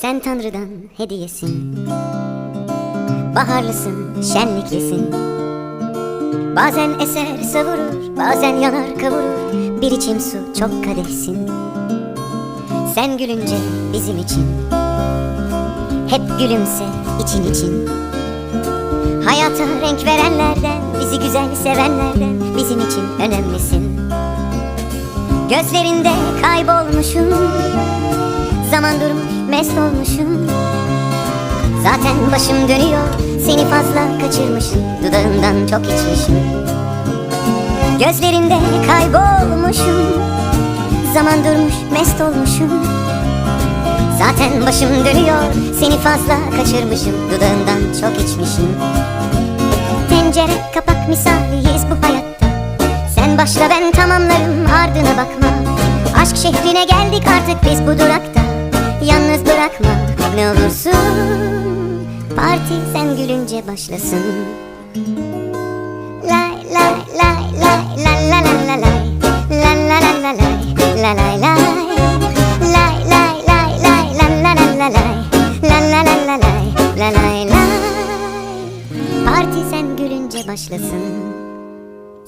Sen Tanrı'dan hediyesin. Baharlısın, şenliklisin. Bazen eser savurur, bazen yanar kavurur. Bir içim su çok kadehsin. Sen gülünce bizim için. Hep gülümse için için. Hayata renk verenlerden, bizi güzel sevenlerden Bizim için önemlisin. Gözlerinde kaybolmuşum. Zaman durmuş mest olmuşum. Zaten başım dönüyor Seni fazla kaçırmışım. Dudağından çok içmişim. Gözlerinde kaybolmuşum. Zaman durmuş mest olmuşum. Zaten başım dönüyor Seni fazla kaçırmışım. Dudağından çok içmişim. Tencere kapak misaliyiz bu hayatta. Sen başla ben tamamlarım ardına bakma. Aşk şehrine geldik artık biz bu durakta Yalnız bırakma ne olursun Parti sen gülünce başlasın Lay lay lay lay la la la la lay La la la la lay la lay lay Lay lay lay lay la la la la lay La la la la lay la lay lay Parti sen gülünce başlasın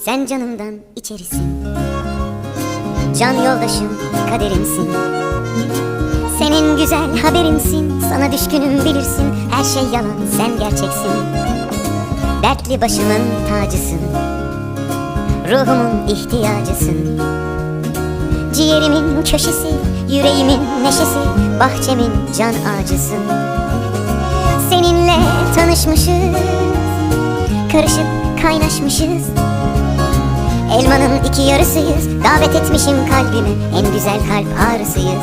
Sen canımdan içerisin Can yoldaşım kaderimsin güzel haberimsin. Sana düşkünüm bilirsin. Her şey yalan sen gerçeksin. Dertli başımın tacısın. Ruhumun ihtiyacısın. Ciğerimin köşesi Yüreğimin neşesi Bahçemin can ağacısın. Seninle tanışmışız Karışıp kaynaşmışız. Elmanın iki yarısıyız Davet etmişim kalbimi En güzel kalp ağrısıyız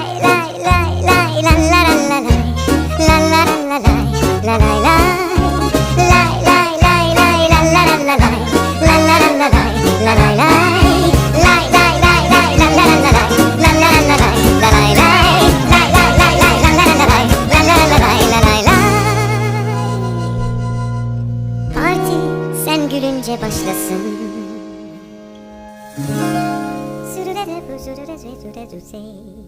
sen gülünce başlasın. Sürüre de bu sürüre de sürüre